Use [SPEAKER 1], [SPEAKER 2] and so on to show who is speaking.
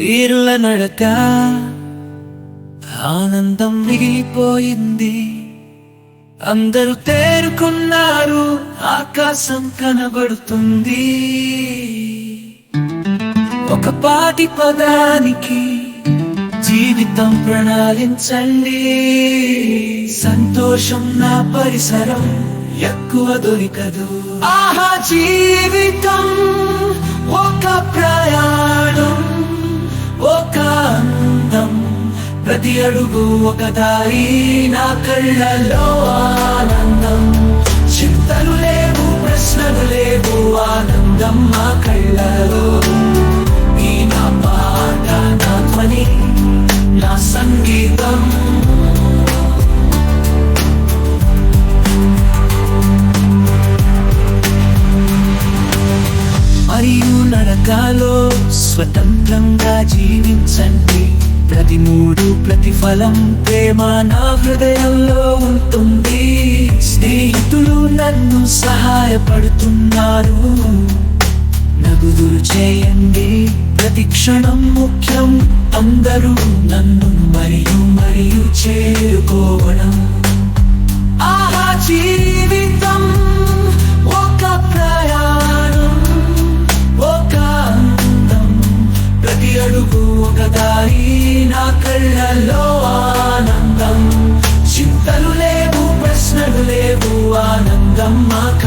[SPEAKER 1] వీరుల నడక ఆనందం మిగిలిపోయింది. అందరూ తేరుకున్నారు ఆకాశం కనబడుతుంది. ఒక పాటి పదానికి జీవితం ప్రణాళించండి. సంతోషం నా పరిసరం ఎక్కువ దొరికదు. ఆహా జీవితం ప్రతి అడుగు ఒక దారి నా కళ్ళలో ఆనందం. చింతలు లేవు ప్రశ్నలు లేవు ఆనందం మా కళ్ళలో. ఈ నా పాట నా ధ్వని నా సంగీతం. మరియు నరకాలో స్వతంత్రంగా జీవించండి. ప్రతి మూడు ప్రతిఫలం ప్రేమ నా హృదయంలో ఉంటుంది. స్నేహితులు నన్ను సహాయపడుతున్నారు. నగుదురు చేయండి ప్రతి క్షణం ముఖ్యం. అందరూ నన్ను మరియు మరియు చేరుకోవడం. ఆహా జీవి ఒక నా కళ్ళల్లో ఆనందం. చింతలు లేవు ప్రశ్నలు లేవు ఆనందం. మా